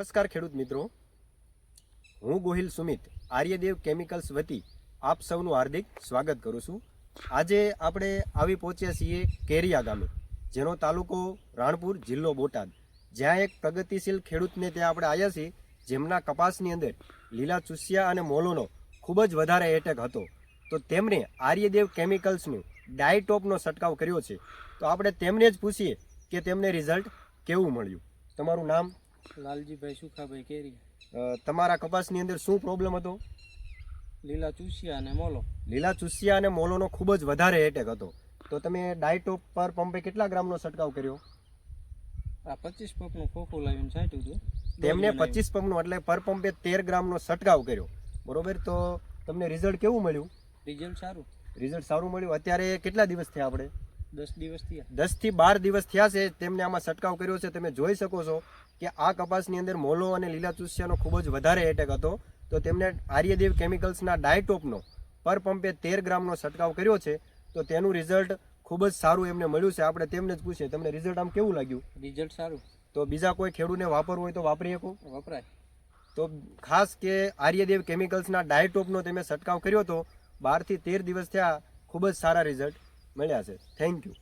નમસ્કાર ખેડૂત મિત્રો. હું ગોહિલ સુમિત, આર્યદેવ કેમિકલ્સ વતી આપ સૌનું હાર્દિક સ્વાગત કરું છું. આજે આપણે આવી પહોંચ્યા છીએ કેરિયા ગામે, જેનો તાલુકો રાણપુર જિલ્લો બોટાદ. જ્યાં એક પ્રગતિશીલ ખેડૂતને ત્યાં આપણે આવ્યા છીએ, જેમના કપાસની અંદર લીલા ચૂસિયા અને મોલોનો ખૂબ જ વધારે એટેક હતો. તો તેમણે આર્યદેવ કેમિકલ્સનું ડાયટોપનો છંટકાવ કર્યો છે. તો આપણે તેમને જ પૂછીએ કે તેમને રિઝલ્ટ કેવું મળ્યું? તમારું નામ? લાલજીભાઈ સુખાભાઈ કેરી? તમારા કપાસની અંદર શું પ્રોબ્લેમ હતો? લીલા ચૂસિયા અને મોલો. લીલા ચૂસિયા અને મોલોનો ખૂબ જ વધારે એટેક હતો. તો તમે ડાયટોપ પર પંપે કેટલા ગ્રામનો છંટકાવ કર્યો? આ પચીસ પગનું ખોખું લાવીને છાંટ્યું હતું તેમને. પચીસ પંપનું એટલે પર પંપે તેર ગ્રામનો છંટકાવ કર્યો. બરોબર? તો તમને રિઝલ્ટ કેવું મળ્યું? રિઝલ્ટ સારું. રિઝલ્ટ સારું મળ્યું. અત્યારે કેટલા દિવસ થયા આપણે? દસ દિવસ થયા. દસથી બાર દિવસ થયા છે તેમને આમાં છંટકાવ કર્યો છે. તમે જોઈ શકો છો કે આ કપાસની અંદર મોલો અને લીલા ચૂસિયાનો ખૂબ જ વધારે એટેક હતો. તો તેમને આર્યદેવ કેમિકલ્સના ડાયટોપનો પર પંપે તેર ગ્રામનો છંટકાવ કર્યો છે. તો તેનું રિઝલ્ટ ખૂબ જ સારું એમને મળ્યું છે. આપણે તેમને જ પૂછીએ તમને રિઝલ્ટ આમ કેવું લાગ્યું? રિઝલ્ટ સારું. તો બીજા કોઈ ખેડૂતને વાપરવું હોય તો વાપરી શકો વપરાય. તો ખાસ કે આર્યદેવ કેમિકલ્સના ડાયટોપનો તમે છંટકાવ કર્યો તો બારથી તેર દિવસ થયા ખૂબ જ સારા રિઝલ્ટ મળ્યા છે. Thank you